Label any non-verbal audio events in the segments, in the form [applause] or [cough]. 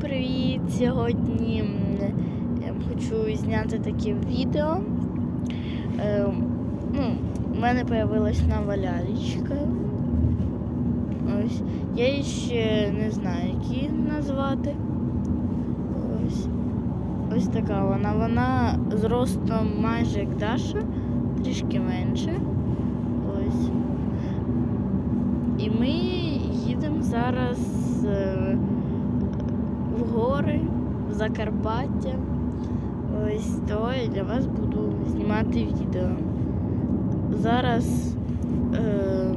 привіт! Сьогодні я хочу зняти таке відео. Е, ну, у мене з'явилась нова лялечка. Ось. Я її ще не знаю, як її назвати. Ось. Ось така вона. Вона з ростом майже як Даша, трішки менше. Ось. І ми їдемо зараз е, Закарпаття. Ось то я для вас буду знімати відео. Зараз е,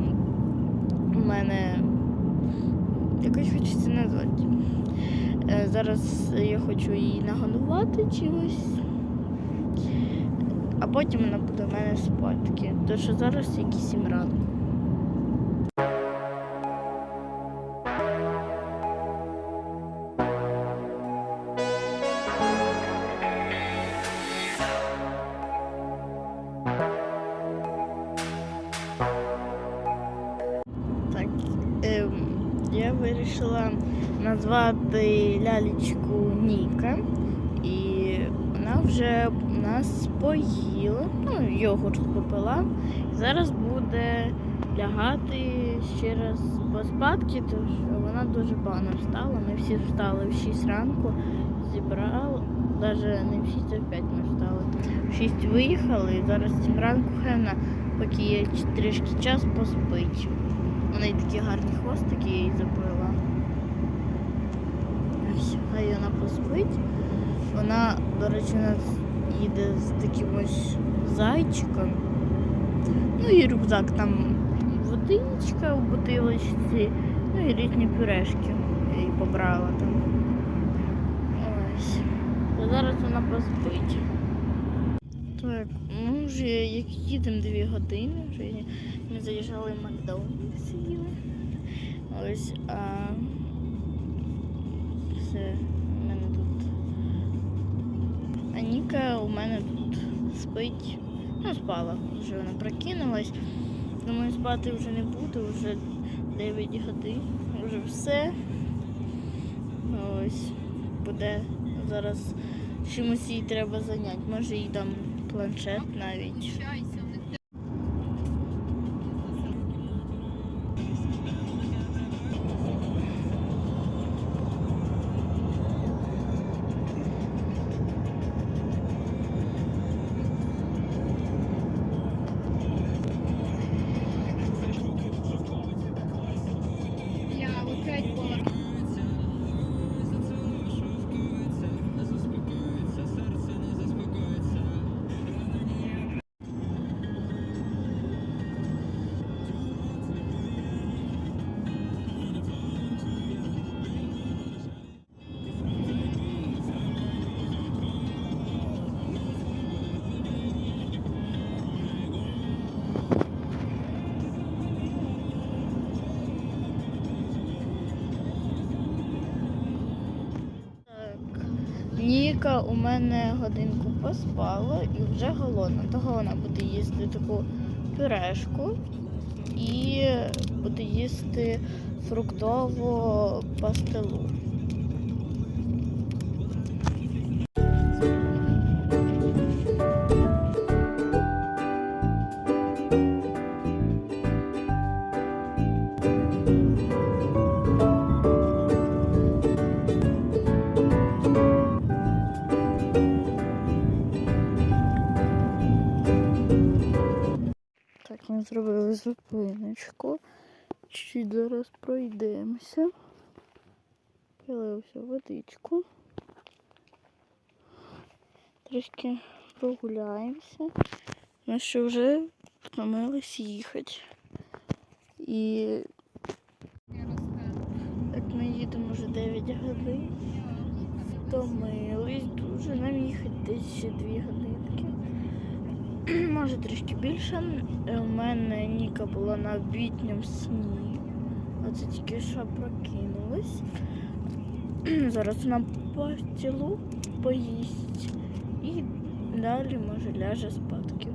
у мене якось хочеться назвати. Е, зараз я хочу її нагодувати чимось. А потім вона буде в мене спадки. Що зараз якісь 7 ранку. Назвати лялечку Ніка. І вона вже нас поїла, ну, йогурт попила. Зараз буде лягати ще раз поспадки, тому що вона дуже погано встала. Ми всі встали в 6 ранку, зібрали, навіть не в 6, а в 5 ми встали. В 6 виїхали, і зараз ранку хай поки є трішки час, поспить. У неї такі гарні хвостики, я їй заплела. Хай вона поспить. Вона, до речі, нас їде з таким ось зайчиком. Ну і рюкзак там водичка в бутилочці, ну і різні пюрешки. Я їй побрала там. Ось. То зараз вона поспить. Так, ми вже як їдемо дві години, вже ми заїжджали в Макдональдс їли. Ось, а все, у мене тут. А Ніка у мене тут спить. Ну, спала, вже вона прокинулась. Думаю, спати вже не буду, вже 9 годин, вже все. Ось, буде зараз чимось їй треба зайняти. Може їй там планшет навіть. Ніка у мене годинку поспала і вже голодна. Того вона буде їсти таку пюрешку і буде їсти фруктову пастилу. Зупиночку. Чуть зараз пройдемося. Пилився водичку. Трішки прогуляємося. Ми що вже втомились їхати. І так ми їдемо вже 9 годин. Втомились дуже. Нам їхати десь ще 2 годинки. [clears throat] Може трішки більше. Е, У мене Ніка була на обітньому сні. Оце тільки що прокинулась. [clears throat] Зараз вона постілу поїсть і далі може ляже спадки.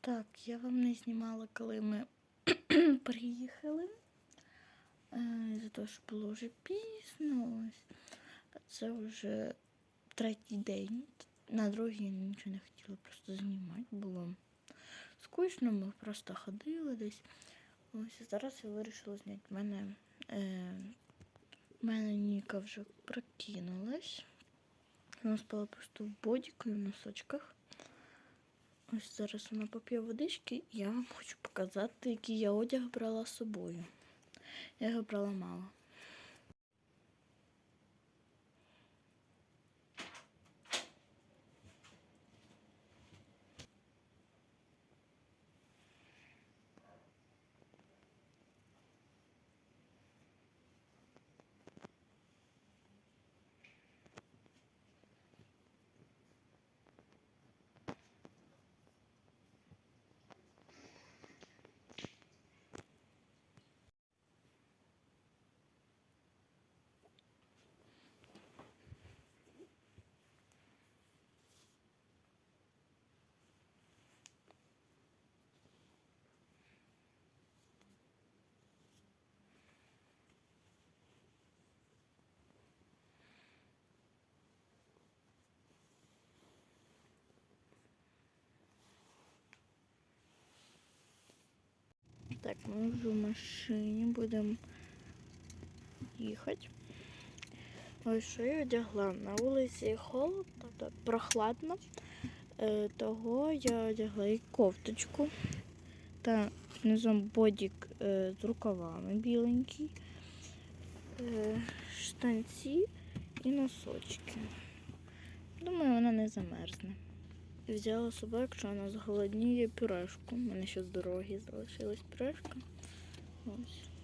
Так, я вам не знімала, коли ми [clears throat] приїхали. Е, За те, що було вже пізно. Це вже третій день. На другий я нічого не хотіла просто знімати. Було скучно, ми просто ходили десь. Ось зараз я вирішила зняти. В мене, е, мене Ніка вже прокинулась. Вона спала просто в бодіку і в носочках. Ось зараз вона поп'є водички, і я вам хочу показати, який я одяг брала з собою. Я його брала мало. Так, ми вже в машині будемо їхати. Ось що я одягла. На вулиці холодно, так, прохладно. Е, того я одягла і кофточку та низом бодік е, з рукавами біленький, е, штанці і носочки. Думаю, вона не замерзне. Взяла з собою, якщо вона зголодніє пюрешку. У мене ще з дороги залишилась пюрешка. Ось.